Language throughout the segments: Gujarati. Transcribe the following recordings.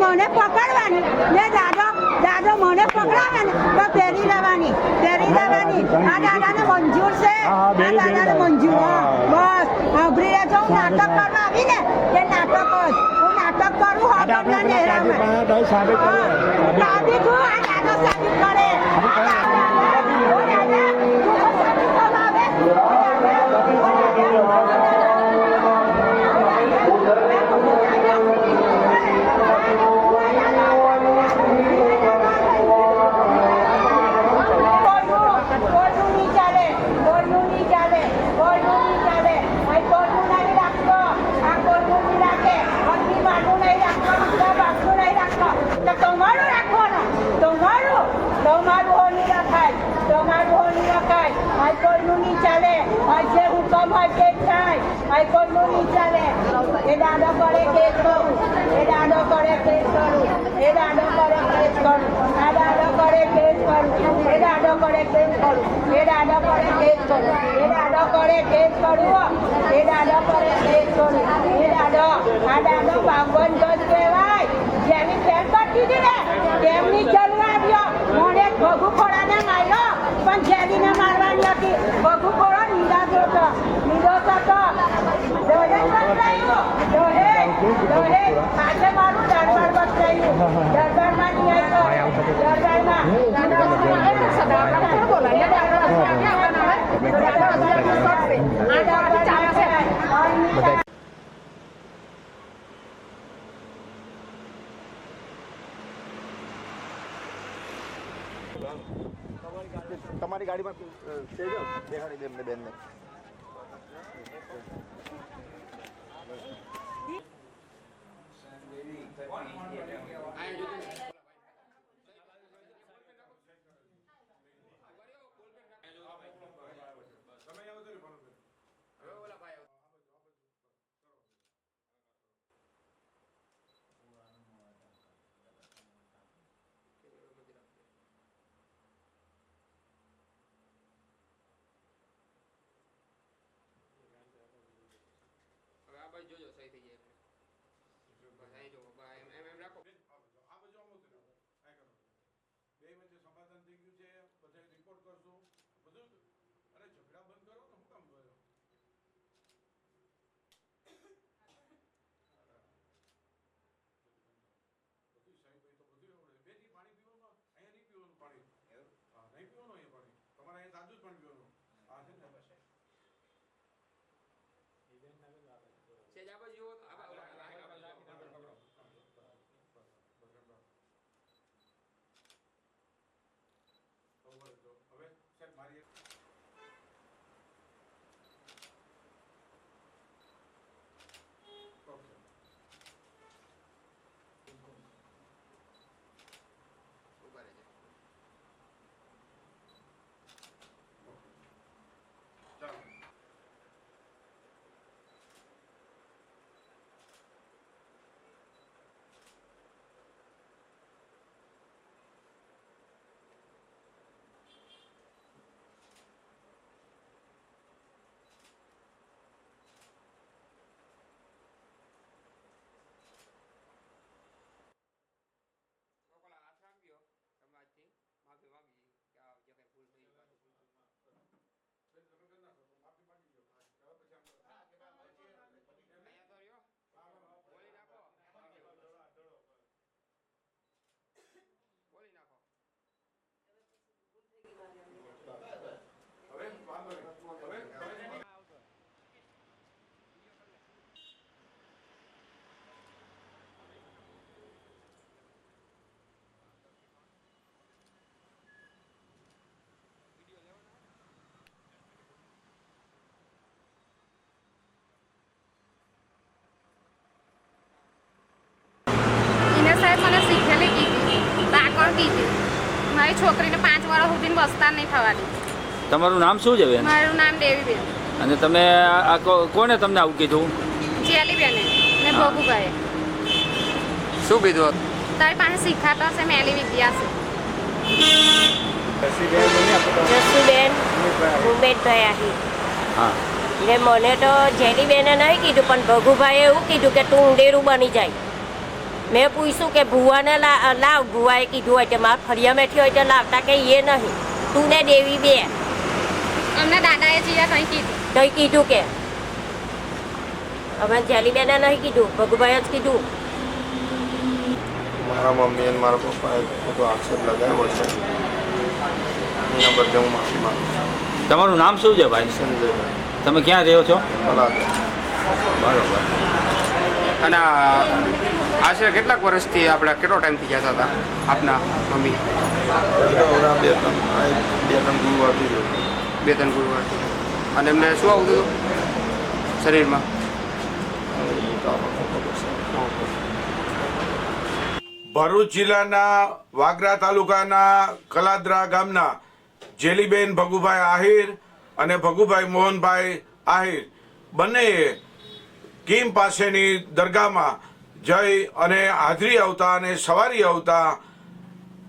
મને પકડવાની. ને દાદો દાદો મને પકડાવે ને તો પહેરી લેવાની પહેરી લેવાની. આ દાદાને મંજૂર છે. આ દાદાને મંજૂર. બસ. સાંભળી લેજો હું નાટક કરવા આવી તે નાટક જ. હું નાટક કરું હા સાબિત. સાબિત હું આ દાદો સાબિત કરે આ દાદા, ઓ દાદા, તું તો સાબિત કરવા આવે. ઓ દાદા, કોઈનું નહીં ચાલે કોઈનું નહીં ચાલે કોઈનું નહીં ચાલે અહીં કોઈનું નહીં રાખતો આ કોઈનું નહીં રાખે અગ્નિ માનું નહીં રાખવાનું બધા બાપનું નહીં રાખતો તો તમારું રાખવાનું તમારું તમારું હો નહીં રખાય તમારું હો નહીં રખાય અહીં કોઈનું નહીં ચાલે અહીં જે જ થાય અહીં કોઈનું નહીં ચાલે એ દાદો કરે કેસ કરું. એ દાદો કરે કેસ કરું. એ દાદો કરે કેસ કરું. આ દાદો કરે કેસ કરું એ દાદો કરે કેસ કરું. એ દાદો કરે કેસ કરું એ દાદો કરે કેસ કરું. એ દાદો કરે કેસ કરું એ દાદો આ દાદો બાવન ગજ કહેવાય જેની ફેર કરતી હતી ને તેમની જરૂર આવ્યો મોડે ભગુ ખોડાને માર્યો પણ જેલીને મારવાની હતી ભગુ ખોડો નિરાશ હતો નિર્દોષ હતો દોહે બચરાયું દોહે દોહે પાછળ મારું દરબાર બચરાયું દરબારમાં નહીં આવ્યો દરબારમાં બધા તમારી ગાડીમાં સેજો બેહાડી દે એમને બેનને San Benito, તાકણ કીધી. મારી છોકરીને પાંચ વર્ષ સુધી બસતા નહીં થવાની. તમારું નામ શું છે બેન? મારું નામ દેવીબેન. અને તમે આ કો- કોને તમને આવું કીધું? જેલીબેને. ને ભોગુભાઈ શું કીધું? તારી પાસે શીખાતો હશે મેલી વિદ્યા છે જસુબેન ઉમેશભાઈ આહી હા. ને મને તો જેલીબેને નહીં કીધું પણ ભગુભાઈએ એવું કીધું કે તું ઊંડેરું બની જાય. મેં પૂછ્યું કે ભુવાને લા- લાવ. ભુવાએ કીધું હોય કે મારા ફરિયા મેઠી હોય તો લાવતા કે એ નહીં. તું ને દેવી બે. અમને દાદાએ જીયા કંઈ કીધું. કંઈ કીધું કે? અમે જેલીબેને નહીં કીધું? ભગુભાઈ જ કીધું. મારા મમ્મી અને મારા પપ્પાએ ખોટો આક્ષેપ લગાવ્યો છે. એના બદલે હું માફી માંગુ છું. તમારું નામ શું છે ભાઈ? સંજયભાઈ તમે ક્યાં રહ્યો છો? બરાબર. અને આશરે કેટલાક વર્ષથી આપણે કેટલો ટાઈમથી ગયા હતા આપના મમ્મી? બે ત્રણ ગુરુવારથી બે ત્રણ ગુરુવારથી. અને એમને શું આવતું હતું શરીરમાં? ભરૂચ જિલ્લાના વાગરા તાલુકાના કલાદરા ગામના જેલીબેન ભગુભાઈ આહિર અને ભગુભાઈ મોહનભાઈ આહિર બંનેએ કીમ પાસેની દરગાહમાં જઈ અને હાજરી આવતા અને સવારી આવતા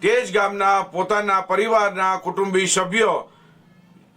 તેજ ગામના પોતાના પરિવારના કુટુંબી સભ્યો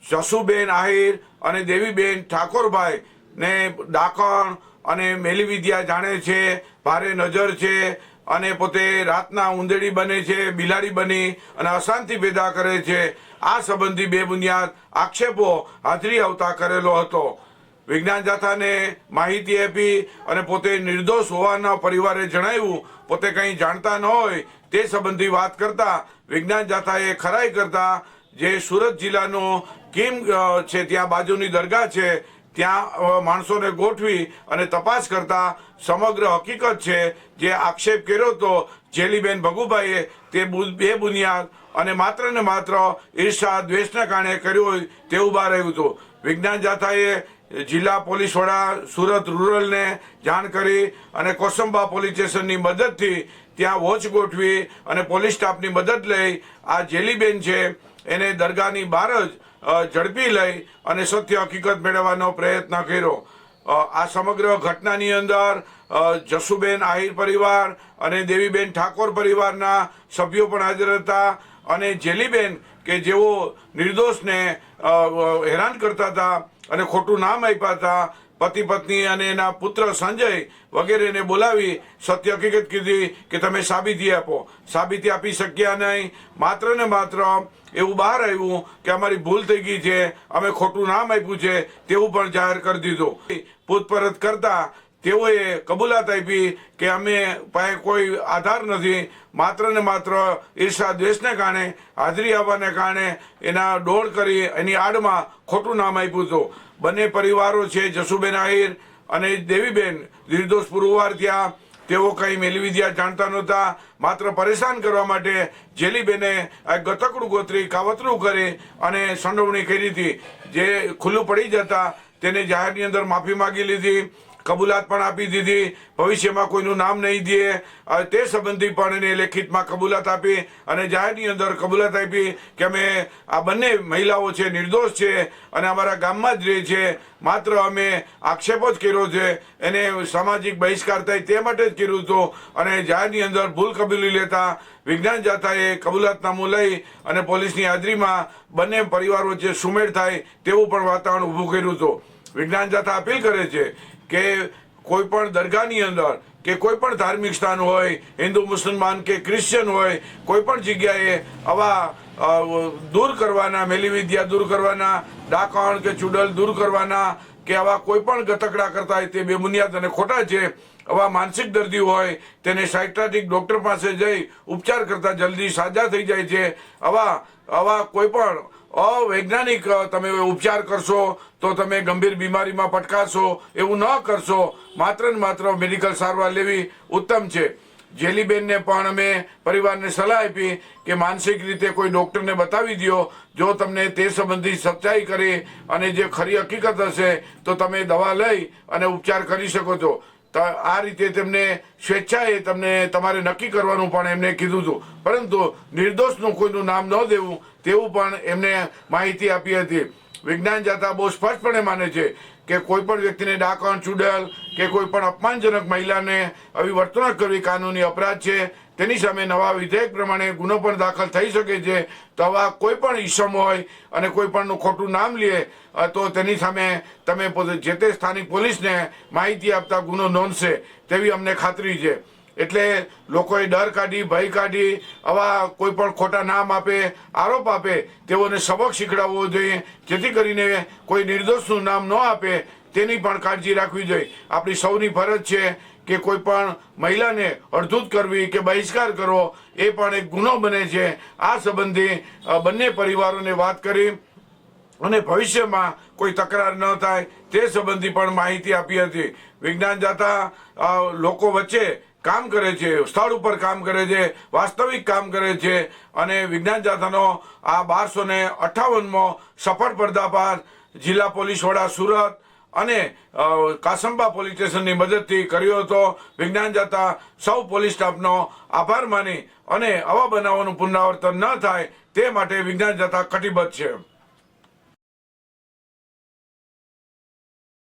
જસુબેન આહિર અને દેવીબેન ઠાકોરભાઈ ને ડાકણ અને મેલી વિદ્યા જાણે છે, ભારે નજર છે અને પોતે રાતના ઉંદેડી બને છે, બિલાડી બની અને અશાંતિ પેદા કરે છે. આ સંબંધી બે બુનિયાદ આક્ષેપો હાજરી આવતા કરેલો હતો. વિજ્ઞાન જાથાને માહિતી આપી અને પોતે નિર્દોષ હોવાના પરિવારે જણાવ્યું, પોતે કંઈ જાણતા ન હોય તે સંબંધી વાત કરતા વિજ્ઞાન જાથાએ ખરાઈ કરતા જે સુરત જિલ્લાનો કિમ છે, ત્યાં બાજુની દરગાહ છે, ત્યાં માણસોને ગોઠવી અને તપાસ કરતા સમગ્ર હકીકત છે, જે આક્ષેપ કર્યો હતો જેલીબેન ભગુભાઈએ તે બુ- બુનિયાદ અને માત્ર ને માત્ર ઈર્ષા, દ્વેષના કારણે કર્યું હોય તેવું બહાર આવ્યું હતું. વિજ્ઞાન જાથાએ જિલ્લા પોલીસ વડા સુરત રૂરલને જાણ કરી અને કોસંબા પોલીસ સ્ટેશનની મદદથી ત્યાં વોચ ગોઠવી અને પોલીસ સ્ટાફની મદદ લઈ આ જેલીબેન છે, એને દરગાહની બહાર જ ઝડપી લઈ અને સત્ય હકીકત મેળવવાનો પ્રયત્ન કર્યો. આ સમગ્ર ઘટનાની અંદર જસુબેન આહિર પરિવાર અને દેવીબેન ઠાકોર પરિવારના સભ્યો પણ હાજર હતા અને જેલીબેન કે જેઓ નિર્દોષને હેરાન કરતા હતા અને ખોટું નામ આપ્યા હતા, પતિ પત્ની અને એના પુત્ર સંજય વગેરેને બોલાવી સત્ય હકીકત કીધી કે તમે સાબિતી આપો. સાબિતી આપી શક્યા નહીં. માત્ર ને માત્ર એવું બહાર આવ્યું કે અમારી ભૂલ થઈ ગઈ છે, અમે ખોટું નામ આપ્યું છે, તેવું પણ જાહેર કરી દીધું. પૂછપરછ કરતા તેઓએ કબૂલાત આપી કે અમે પાસે કોઈ આધાર નથી. માત્ર ને માત્ર ઈર્ષા દ્વેષને કારણે, હાજરી આવવાને કારણે એના ડોળ કરી એની આડમાં ખોટું નામ આપ્યું હતું. બંને પરિવારો છે, જસુબેન આહિર અને દેવીબેન. નિર્દોષ પુરવાર ત્યાં તેઓ કંઈ મેલવિદ્યા જાણતા નહોતા. માત્ર પરેશાન કરવા માટે જેલીબેને આ ગતકડું ગોતરી કાવતરું કરી અને સંડોવણી કરી હતી. જે ખુલ્લું પડી જતા તેને જાહેરની અંદર માફી માગી લીધી. કબૂલાત પણ આપી દીધી. ભવિષ્યમાં કોઈનું નામ નહીં દે. તે સંબંધી પણ એને લેખિતમાં કબૂલાત આપી અને જાહેરની અંદર કબૂલાત આપી કે અમે આ બંને મહિલાઓ છે, નિર્દોષ છે અને અમારા ગામમાં જ રહે છે. માત્ર અમે આક્ષેપો જ કર્યો છે. એને સામાજિક બહિષ્કાર થાય તે માટે જ કર્યું હતું અને જાહેરની અંદર ભૂલ કબૂલી લેતા વિજ્ઞાન જાથાએ કબૂલાતનામું લઈ અને પોલીસની હાજરીમાં બંને પરિવાર વચ્ચે સુમેળ થાય તેવું પણ વાતાવરણ ઊભું કર્યું હતું. વિજ્ઞાન જાથા અપીલ કરે છે કે કોઈ પણ દરગાહની અંદર કે કોઈ પણ ધાર્મિક સ્થાન હોય, હિન્દુ, મુસલમાન કે ક્રિશ્ચિયન હોય, કોઈ પણ જગ્યાએ આવા દૂર કરવાના મેલી વિદ્યા દૂર કરવાના, ડાકણ કે ચુડલ દૂર કરવાના, કે આવા કોઈ પણ ગતકડા કરતા હોય તે બેબુનિયાદ અને ખોટા છે આવા માનસિક દર્દી હોય તેને સાયક્રાટિક ડોક્ટર પાસે જઈ ઉપચાર કરતાં જલ્દી સાજા થઈ જાય છે. આવા આવા કોઈ પણ અવૈજ્ઞાનિક, તમે ઉપચાર કરશો, તો તમે ગંભીર બીમારીમાં પટકાશો એવું ન કરશો. માત્ર ને માત્ર મેડિકલ સારવાર લેવી ઉત્તમ છે. જેલીબેનને પણ અમે પરિવારને સલાહ આપી કે માનસિક રીતે કોઈ ડોક્ટરને બતાવી દો જો તમને તે સંબંધી સચ્ચાઈ કરી અને જે ખરી હકીકત હશે, તો તમે દવા લઈ અને ઉપચાર કરી શકો છો. આ રીતે તેમને સ્વેચ્છાએ તમને તમારે નક્કી કરવાનું પણ એમને કીધું હતું. પરંતુ નિર્દોષનું કોઈનું નામ ન દેવું તેવું પણ એમને માહિતી આપી હતી. વિજ્ઞાન જાતા બહુ સ્પષ્ટપણે માને છે કે કોઈ પણ વ્યક્તિને ડાકણ ચૂડલ કે કોઈ પણ અપમાનજનક મહિલાને આવી વર્તણૂક કરવી કાનૂની અપરાધ છે. તેની સામે નવા વિધેયક પ્રમાણે ગુનો પણ દાખલ થઈ શકે છે. તો આવા કોઈ પણ ઈસમ હોય અને કોઈ પણનું ખોટું નામ લે તો તેની સામે તમે પોતે જે તે સ્થાનિક પોલીસને માહિતી આપતા ગુનો નોંધશે તેવી અમને ખાતરી છે. એટલે લોકોએ ડર કાઢી, ભય કાઢી, આવા કોઈ પણ ખોટા નામ આપે, આરોપ આપે, તેઓને સબક શીખડાવવો જોઈએ, જેથી કરીને કોઈ નિર્દોષનું નામ ન આપે, તેની પણ કાળજી રાખવી જોઈએ. આપણી સૌની ફરજ છે કે કોઈ પણ મહિલાને અડધૂત કરવી કે બહિષ્કાર કરવો, એ પણ એક ગુનો બને છે. આ સંબંધી બંને પરિવારોને વાત કરી અને ભવિષ્યમાં કોઈ તકરાર ન થાય, તે સંબંધી પણ માહિતી આપી હતી. વિજ્ઞાન જાતા લોકો વચ્ચે કામ કરે છે, સ્થળ ઉપર કામ કરે છે, વાસ્તવિક કામ કરે છે અને વિજ્ઞાન જાથાનો આ બારસો ને અઠાવનમો સફળ પર્દાફાશ જિલ્લા પોલીસ વડા સુરત અને કાસંબા પોલીસ સ્ટેશનની મદદથી કર્યો હતો. વિજ્ઞાન જાતા સૌ પોલીસ સ્ટાફનો આભાર માની અને આવા બનાવોનું પુનરાવર્તન ન થાય તે માટે વિજ્ઞાન જાતા કટિબદ્ધ છે.